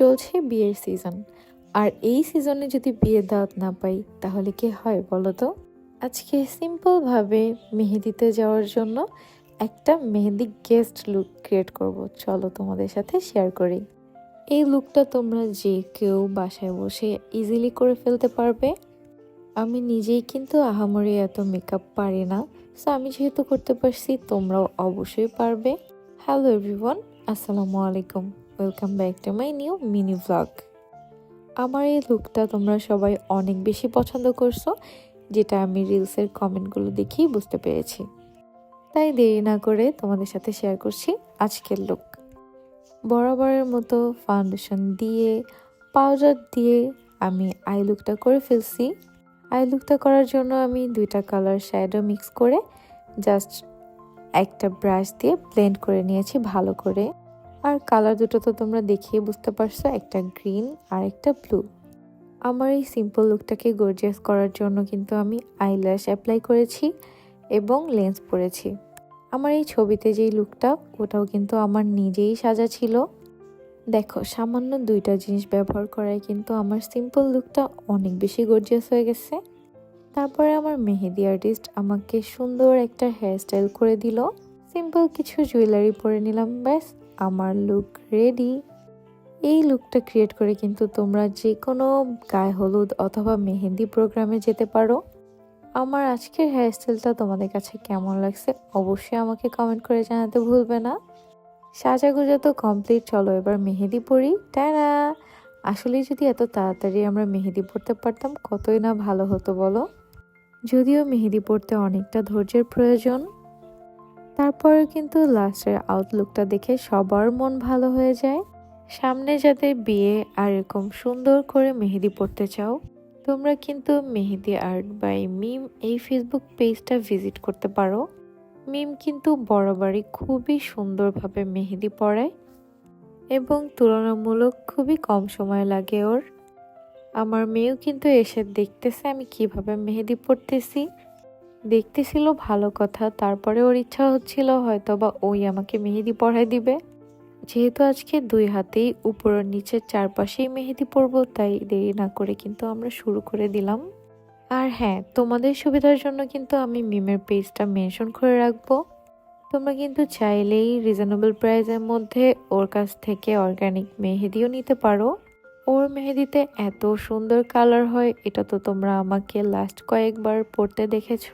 চলছে বিয়ের সিজন আর এই সিজনে যদি বিয়ের দাওয়াত না পাই, তাহলে কি হয় বলো তো? আজকে সিম্পলভাবে মেহেদিতে যাওয়ার জন্য একটা মেহেদি গেস্ট লুক ক্রিয়েট করব। চলো তোমাদের সাথে শেয়ার করি। এই লুকটা তোমরা যে কেউ বাসায় বসে ইজিলি করে ফেলতে পারবে। আমি নিজেই কিন্তু আহামরি এত মেকআপ পারি না। সো আমি যেহেতু করতে পারছি, তোমরাও অবশ্যই পারবে। হ্যালো এভরিওয়ান আসসালামু আলাইকুম। Welcome back to my new mini vlog আমার এই লুকটা তোমরা সবাই অনেক বেশি পছন্দ করছ, যেটা আমি রিলসের কমেন্টগুলো দেখেই বুঝতে পেরেছি। তাই দেরি না করে তোমাদের সাথে শেয়ার করছি আজকের লুক বরাবরের মতো ফাউন্ডেশন দিয়ে পাউডার দিয়ে আমি আই লুকটা করে ফেলছি। আই লুকটা করার জন্য আমি দুইটা কালার শ্যাডো মিক্স করে জাস্ট একটা ব্রাশ দিয়ে ব্লেন্ড করে নিয়েছি ভালো করে। আর কালার দুটো তো তোমরা দেখিয়ে বুঝতে পারছ, একটা গ্রিন আর একটা ব্লু। আমার এই সিম্পল লুকটাকে গর্জিয়াস করার জন্য কিন্তু আমি আইল্যাশ অ্যাপ্লাই করেছি এবং লেন্স পরেছি। আমার এই ছবিতে যেই লুকটা ওটাও কিন্তু আমার নিজেই সাজা ছিল। দেখো, সামান্য দুইটা জিনিস ব্যবহার করায় কিন্তু আমার সিম্পল লুকটা অনেক বেশি গর্জিয়াস হয়ে গেছে। তারপরে আমার মেহেদি আর্টিস্ট আমাকে সুন্দর একটা হেয়ারস্টাইল করে দিল। সিম্পল কিছু জুয়েলারি পরে নিলাম, ব্যাস। আমার লুক রেডি এই লুকটা ক্রিয়েট করে কিন্তু তোমরা যে কোনো গায়ে হলুদ অথবা মেহেন্দি প্রোগ্রামে যেতে পারো। আমার আজকের হেয়ারস্টাইলটা তোমাদের কাছে কেমন লাগছে অবশ্যই আমাকে কমেন্ট করে জানাতে ভুলবে না। সাজাগুজা তো কমপ্লিট চলো এবার মেহেদি পরি। টানা আসলে যদি এত তাড়াতাড়ি আমরা মেহেদি পড়তে পারতাম কতই না ভালো হতো বলো? যদিও মেহেদি পড়তে অনেকটা ধৈর্যের প্রয়োজন। তারপরে কিন্তু লাস্টের আউটলুকটা দেখে সবার মন ভালো হয়ে যায়। সামনে যাদের বিয়ে আর এরকম সুন্দর করে মেহেদি পড়তে চাও, তোমরা কিন্তু মেহেদি আর্ট বাই মিম এই ফেসবুক পেজটা ভিজিট করতে পারো। মিম কিন্তু বরাবরই খুবই সুন্দরভাবে মেহেদি পড়ায় এবং তুলনামূলক খুবই কম সময় লাগে ওর। আমার মেয়েও কিন্তু এসে দেখতেছে আমি কীভাবে মেহেদি পড়তেছি। দেখতেছিল ভালো কথা, তারপরে ওর ইচ্ছা হচ্ছিল হয়তো বা ওই আমাকে মেহেদি পড়ায় দিবে। যেহেতু আজকে দুই হাতেই উপর নিচের চারপাশেই মেহেদি পরবো, তাই দেরি না করে কিন্তু আমরা শুরু করে দিলাম। আর হ্যাঁ তোমাদের সুবিধার জন্য কিন্তু আমি মিমের পেজটা মেনশন করে রাখব। তোমরা কিন্তু চাইলেই রিজনেবল প্রাইসের মধ্যে ওর কাছ থেকে অর্গানিক মেহেদিও নিতে পারো। ওর মেহেদিতে এত সুন্দর কালার হয়, এটা তো তোমরা আমাকে লাস্ট কয়েকবার পড়তে দেখেছ।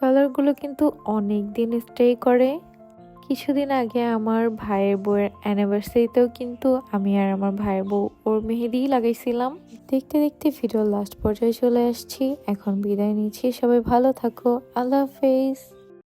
কালারগুলো কিন্তু অনেক দিন স্টে করে। কিছুদিন আগে আমার ভাইয়ের বউয়ের অ্যানিভার্সারিতেও কিন্তু আমি আর আমার ভাইয়ের বউ ওর মেহেদিই লাগাইছিলাম। দেখতে দেখতে ভিডিও লাস্ট পর্যায়ে চলে আসছি। এখন বিদায় নিচ্ছি। সবাই ভালো থাকো। আল্লাহ হাফেজ।